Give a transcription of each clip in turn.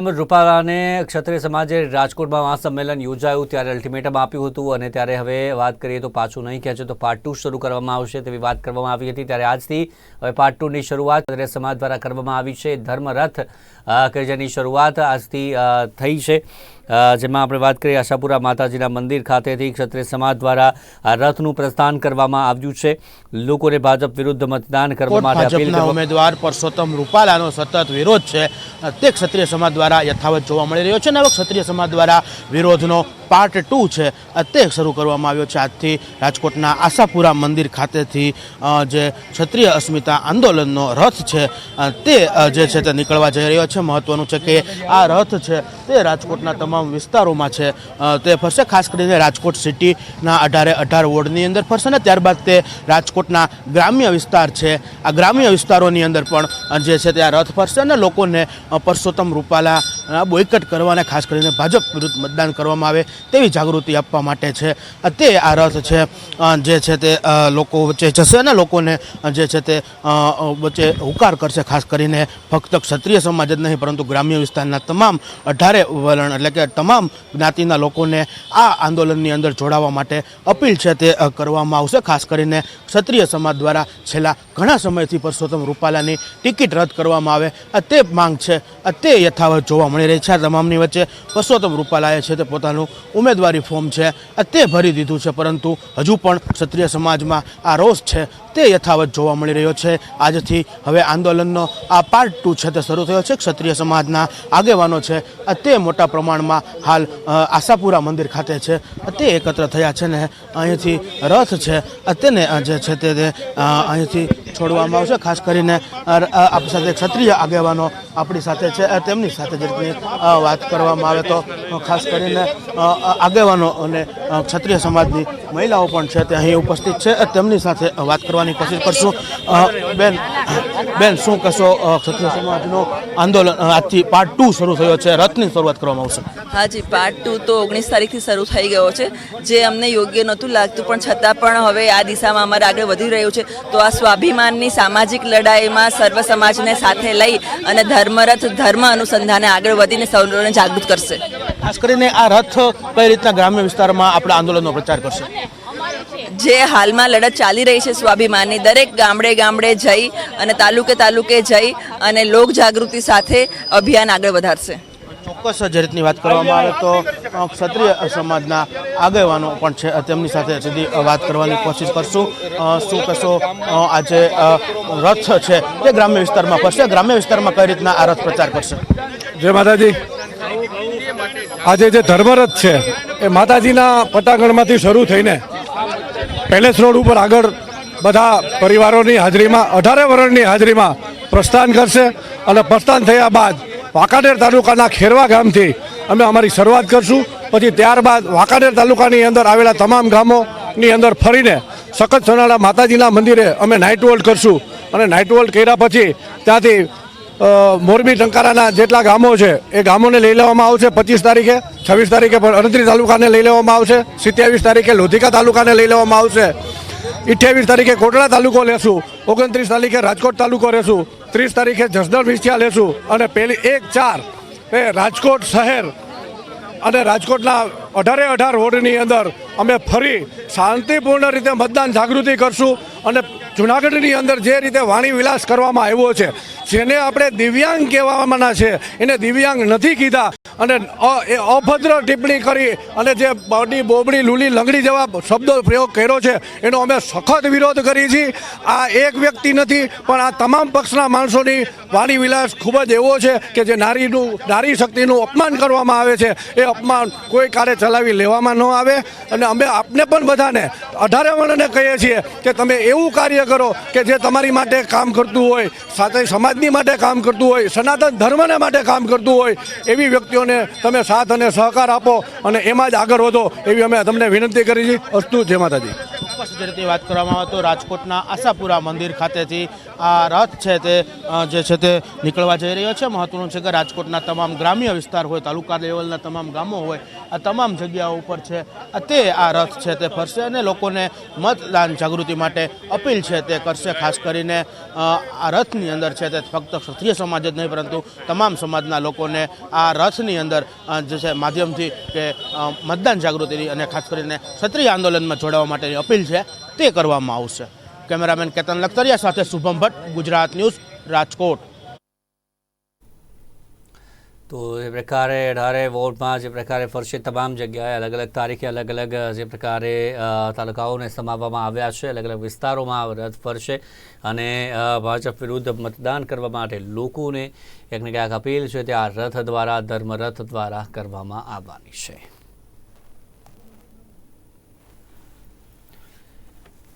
રૂપાલાને ક્ષત્રિય સમાજે રાજકોટમાં મહાસંમેલન યોજાયું ત્યારે અલ્ટિમેટમ આપ્યું હતું અને ત્યારે હવે વાત કરીએ તો પાછું નહીં ખેંચે તો પાર્ટ ટુ શરૂ કરવામાં આવશે તેવી વાત કરવામાં આવી હતી. ત્યારે આજથી હવે પાર્ટ ટુની શરૂઆત ક્ષત્રિય સમાજ દ્વારા કરવામાં આવી છે. ધર્મરથ કે જેની શરૂઆત આજથી થઈ છે. જેમાં આપણે વાત કરીએ આશાપુરા માતાજીના મંદિર ખાતેથી ક્ષત્રિય સમાજ દ્વારા આ રથનું પ્રસ્થાન કરવામાં આવ્યું છે. લોકોને ભાજપ વિરુદ્ધ મતદાન કરવા માટે ભાજપના ઉમેદવાર પરસોત્તમ રૂપાલાનો સતત વિરોધ છે. તે ક્ષત્રિય સમાજ દ્વારા યથાવત જોવા મળી રહ્યો છે અને હવે ક્ષત્રિય સમાજ દ્વારા વિરોધનો પાર્ટ ટુ છે. તે શરૂ કરવામાં આવ્યો છે આજથી રાજકોટના આશાપુરા મંદિર ખાતેથી જે ક્ષત્રિય અસ્મિતા આંદોલનનો રથ છે. તે જે છે તે નીકળવા જઈ રહ્યો છે. મહત્વનું છે કે આ રથ છે તે રાજકોટના તમામ વિસ્તારોમાં છે. તે ફરશે, ખાસ કરીને રાજકોટ સિટીના અઢારે અઢાર વોર્ડની અંદર ફરશે ને ત્યારબાદ તે રાજકોટના ગ્રામ્ય વિસ્તાર છે. આ ગ્રામ્ય વિસ્તારોની અંદર પણ જે છે તે આ રથ ફરશે અને લોકોને પરસોત્તમ રૂપાલા બોયકટ કરવાને ખાસ કરીને ભાજપ વિરુદ્ધ મતદાન કરવામાં આવે તેવી જાગૃતિ આપવા માટે છે. તે આ રથ છે જે છે તે લોકો વચ્ચે જશે અને લોકોને જે છે તે વચ્ચે હુકાર કરશે, ખાસ કરીને ફક્ત ક્ષત્રિય સમાજ જ નહીં, પરંતુ ગ્રામ્ય વિસ્તારના તમામ અઢારે વલણ એટલે કે તમામ જ્ઞાતિના લોકોને આ આંદોલનની અંદર જોડાવા માટે અપીલ છે તે કરવામાં આવશે. ખાસ કરીને ક્ષત્રિય સમાજ દ્વારા છેલ્લા ઘણા સમયથી પરસોત્તમ રૂપાલાની ટિકિટ રદ કરવામાં આવે. આ તે માંગ છે. તે યથાવત જોવા મળી રહી છે. તમામની વચ્ચે પરસોત્તમ રૂપાલાએ છે તે પોતાનું ઉમેદવારી ફોર્મ છે. તે ભરી દીધું છે પરંતુ હજુ પણ ક્ષત્રિય સમાજમાં આ રોષ છે. તે યથાવત જોવા મળી રહ્યો છે. આજથી હવે આંદોલનનો આ પાર્ટ ટુ છે તે શરૂ થયો છે. ક્ષત્રિય સમાજના આગેવાનો છે. તે મોટા પ્રમાણમાં હાલ આશાપુરા મંદિર ખાતે છે. તે એકત્ર થયા છે ને અહીંથી રથ છે. તેને જે છે તે, અહીંથી છોડવામાં આવશે. ખાસ કરીને આપણી સાથે ક્ષત્રિય આગેવાનો આપણી સાથે છે. તેમની સાથે જે વાત કરવામાં આવે તો ખાસ કરીને આગેવાનો અને ક્ષત્રિય સમાજની મહિલાઓ પણ છે તે અહીં ઉપસ્થિત છે. તેમની સાથે વાત કરવાની કોશિશ કરશું. બેન બેન, શું કહેશો ક્ષત્રિય સમાજનું આંદોલન આજથી પાર્ટ ટુ શરૂ થયો છે. રથની શરૂઆત કરવામાં આવશે. હાજી પાર્ટ ટુ તો ઓગણીસ તારીખથી શરૂ થઈ ગયો છે. જે અમને યોગ્ય નહોતું લાગતું, પણ છતાં પણ હવે આ દિશામાં અમારે આગળ વધી રહ્યું છે. તો આ સ્વાભિમાનની સામાજિક લડાઈમાં સર્વ સમાજને સાથે લઈ અને ધર્મરથ ધર્મ અનુસંધાને આગળ વધીને સૌને જાગૃત કરશે. ખાસ કરીને આ રથ કઈ રીતના ગ્રામ્ય વિસ્તારમાં આપણા આંદોલનનો પ્રચાર કરશે? જે હાલમાં લડત ચાલી રહી છે સ્વાભિમાનની દરેક ગામડે ગામડે જઈ અને તાલુકે તાલુકે જઈ અને લોક જાગૃતિ સાથે અભિયાન આગળ વધારશે. ચોક્કસ જે રીતની વાત કરવામાં આવે તો ક્ષત્રિય સમાજના આગેવાનો પણ છે. તેમની સાથે સુધી વાત કરવાની કોશિશ કરશું. શું કશો આજે રથ છે. તે ગ્રામ્ય વિસ્તારમાં ફરશે ગ્રામ્ય વિસ્તારમાં કઈ રીતના આ રથ પ્રચાર કરશે? જય માતાજી. આજે જે ધર્મરથ છે, એ માતાજીના પટાગણમાંથી શરૂ થઈને પેલેસ રોડ ઉપર આગળ બધા પરિવારોની હાજરીમાં, અઢારે વર્ણની હાજરીમાં પ્રસ્થાન કરશે અને પ્રસ્થાન થયા બાદ વાંકાનેર તાલુકાના ખેરવા ગામથી અમે અમારી શરૂઆત કરશું. પછી ત્યારબાદ વાંકાનેર તાલુકાની અંદર આવેલા તમામ ગામોની અંદર ફરીને સખત સોનાળા માતાજીના મંદિરે અમે નાઇટ વોલ્ટ કરશું. અને નાઇટ વોલ્ટ કર્યા પછી ત્યાંથી મોરબી ટંકારાના જેટલા ગામો છે, એ ગામોને લઈ લેવામાં આવશે પચીસ તારીખે, છવ્વીસ તારીખે અડત્રીસ તાલુકાને લઈ લેવામાં આવશે, સિત્યાવીસ તારીખે લોધિકા તાલુકાને લઈ લેવામાં આવશે અઠ્યાવીસ તારીખે કોટડા તાલુકો લેશું, ઓગણત્રીસ તારીખે રાજકોટ તાલુકો લેશું ત્રીસ તારીખે જસદણ વિસ્યા લેશું અને પહેલી એક ચાર એ રાજકોટ શહેર અને રાજકોટના અઢારે અઢાર વોર્ડની અંદર અમે ફરી શાંતિપૂર્ણ રીતે મતદાન જાગૃતિ કરશું અને જુનાગઢની અંદર જે રીતે વાણી વિલાસ કરવામાં આવ્યો છે, જેને આપણે દિવ્યાંગ કહેવાના છે, એને દિવ્યાંગ નથી કીધા. અને અભદ્ર ટિપ્પણી કરી અને જે બડી બોબડી, લૂલી, લંગડી જેવા શબ્દો પ્રયોગ કર્યો છે, એનો અમે સખત વિરોધ કરી છીએ આ એક વ્યક્તિ નથી, પણ આ તમામ પક્ષના માણસોની વાણી વિલાસ ખૂબ જ એવો છે કે જે નારીનું, નારી શક્તિનું અપમાન કરવામાં આવે છે. એ અપમાન કોઈ કાળે ચલાવી લેવામાં ન આવે. અને અમે આપને પણ બધાને અઢારે વર્ણને કહીએ છીએ કે તમે એવું કાર્ય કરો કે જે તમારી માટે કામ કરતું હોય, સાથે સમાજની માટે કામ કરતું હોય, સનાતન ધર્મને માટે કામ કરતું હોય, એવી વ્યક્તિઓને તમે સાથ અને સહકાર આપો અને એમાં જ આગળ વધો એવી અમે તમને વિનંતી કરી છે. અસ્તુ જય માતાજી. ચોક્કસ જે વાત કરવામાં આવે તો રાજકોટના આશાપુરા મંદિર ખાતેથી આ રથ છે તે જે છે તે નીકળવા જઈ રહ્યો છે. મહત્વનું છે કે રાજકોટના તમામ ગ્રામ્ય વિસ્તાર હોય, તાલુકા લેવલના તમામ ગામો હોય, આ તમામ જગ્યાઓ ઉપર છે તે આ રથ છે તે ફરશે અને લોકોને મતદાન જાગૃતિ માટે અપીલ છે તે કરશે. ખાસ કરીને આ રથની અંદર છે તે ફક્ત ક્ષત્રિય સમાજ જ નહીં, પરંતુ તમામ સમાજના લોકોને આ રથની અંદર જે છે માધ્યમથી કે મતદાન જાગૃતિની અને ખાસ કરીને ક્ષત્રિય આંદોલનમાં જોડાવા માટેની અપીલ છે, તે કરવામાં આવશે. કેમેરામેન કેતન લખતરિયા સાથે શુભમ ભટ્ટ, ગુજરાત ન્યૂઝ, રાજકોટ. તો એ પ્રકારે અઢારે વોર્ડમાં, જે પ્રકારે ફરશે તમામ જગ્યાએ અલગ અલગ તારીખે અલગ અલગ જે પ્રકારે તાલુકાઓને સમાવવામાં આવ્યા છે અલગ અલગ વિસ્તારોમાં રથ ફરશે અને ભાજપ વિરુદ્ધ મતદાન કરવા માટે લોકોને ક્યાંક ક્યાંક અપીલ છે તે આ રથ દ્વારા, ધર્મરથ દ્વારા કરવામાં આવવાની છે.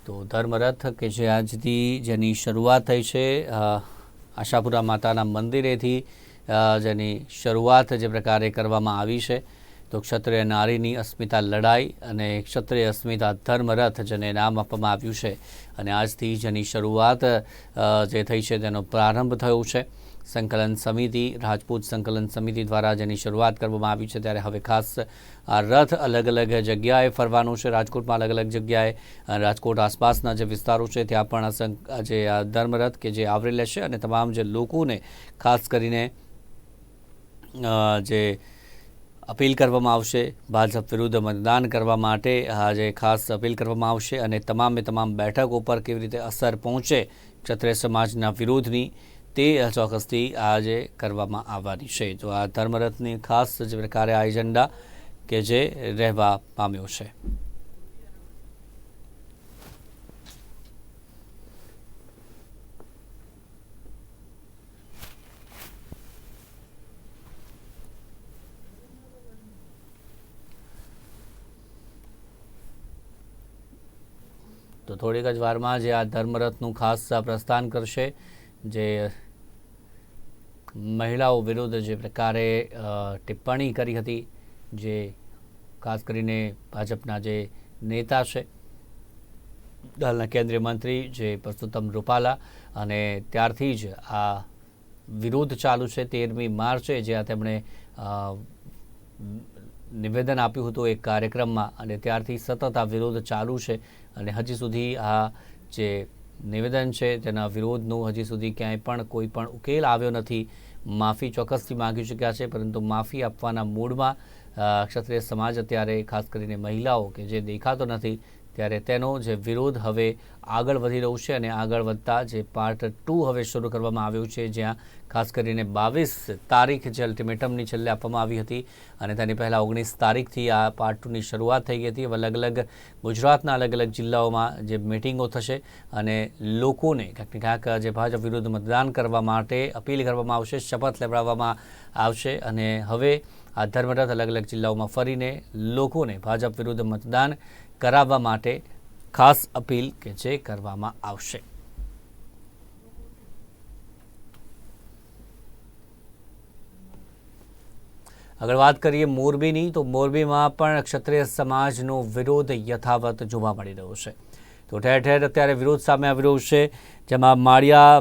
તો ધર્મરથ કે જે આજથી જેની શરૂઆત થઈ છે આશાપુરા માતાના મંદિરેથી જેની શરૂઆત જે પ્રકારે કરવામાં આવી છે, તો ક્ષત્રિય નારીની અસ્મિતા લડાઈ અને ક્ષત્રિય અસ્મિતા ધર્મરથ જેને નામ આપવામાં આવ્યું છે. અને આજથી જેની શરૂઆત જે થઈ છે તેનો પ્રારંભ થયો છે. સંકલન સમિતિ, રાજપૂત સંકલન સમિતિ દ્વારા જેની શરૂઆત કરવામાં આવી છે ત્યારે હવે ખાસ આ રથ અલગ અલગ જગ્યાએ ફરવાનું છે. રાજકોટમાં અલગ અલગ જગ્યાએ રાજકોટ આસપાસના જે વિસ્તારો છે ત્યાં પણ આ જે, આ ધર્મરથ કે જે આવરી લેશે અને તમામ જે લોકોને ખાસ કરીને જે અપીલ કરવામાં આવશે, ભાજપ વિરુદ્ધ મતદાન કરવા માટે આજે ખાસ અપીલ કરવામાં આવશે અને તમામે તમામ બેઠકો પર કેવી રીતે અસર પહોંચે ક્ષત્રિય સમાજના વિરોધની તે ચોક્કસથી આજે કરવામાં આવવાની છે. તો આ ધર્મરથની ખાસ જે પ્રકારે આ એજન્ડા કે જે રહેવા પામ્યો છે. તો થોડીક જ વારમાં જે આ ધર્મરથનું ખાસ પ્રસ્થાન કરશે જે મહિલાઓ વિરુદ્ધ જે પ્રકારે ટિપ્પણી કરી હતી, જે ખાસ કરીને ભાજપના જે નેતા છે દલના કેન્દ્રીય મંત્રી જે પરસોત્તમ રૂપાલા અને ત્યારથી જ આ વિરોધ ચાલુ છે, તેરમી માર્ચે જ્યાં તેમણે નિવેદન આપ્યું હતું એક કાર્યક્રમમાં અને ત્યારથી સતત આ વિરોધ ચાલુ છે અને હજી સુધી આ જે નિવેદન છે તેના વિરોધનું હજી સુધી ક્યાંય પણ કોઈ પણ ઉકેલ આવ્યો નથી. માફી ચોક્કસથી માગી ચૂક્યા છે, પરંતુ માફી આપવાના મૂડમાં ક્ષત્રિય સમાજ અત્યારે ખાસ કરીને મહિલાઓ કે જે દેખાતો નથી ત્યારે તેનો જે વિરોધ હવે આગળ વધી રહ્યો છે અને આગળ વધતા જે પાર્ટ ટુ હવે શરૂ કરવામાં આવ્યું છે, જ્યાં ખાસ કરીને બાવીસ તારીખ જે અલ્ટિમેટમની છેલ્લે આપવામાં આવી હતી અને તેની પહેલાં ઓગણીસ તારીખથી આ પાર્ટ ટુની શરૂઆત થઈ ગઈ હતી. હવે અલગ અલગ ગુજરાતના અલગ અલગ જિલ્લાઓમાં જે મિટિંગો થશે અને લોકોને ક્યાંક ને ક્યાંક જે ભાજપ વિરુદ્ધ મતદાન કરવા માટે અપીલ કરવામાં આવશે, શપથ લેવડાવવામાં આવશે અને હવે આ ધર્મરથ અલગ અલગ જિલ્લાઓમાં ફરીને લોકોને ભાજપ વિરુદ્ધ મતદાન કરાવવા માટે ખાસ અપીલ કે જે કરવામાં આવશે. આગળ વાત કરીએ મોરબીની, તો મોરબીમાં પણ ક્ષત્રિય સમાજનો વિરોધ યથાવત જોવા મળી રહ્યો છે. તો ઠેર ઠેર અત્યારે વિરોધ સામે આવી રહ્યો છે, જેમાં માળિયા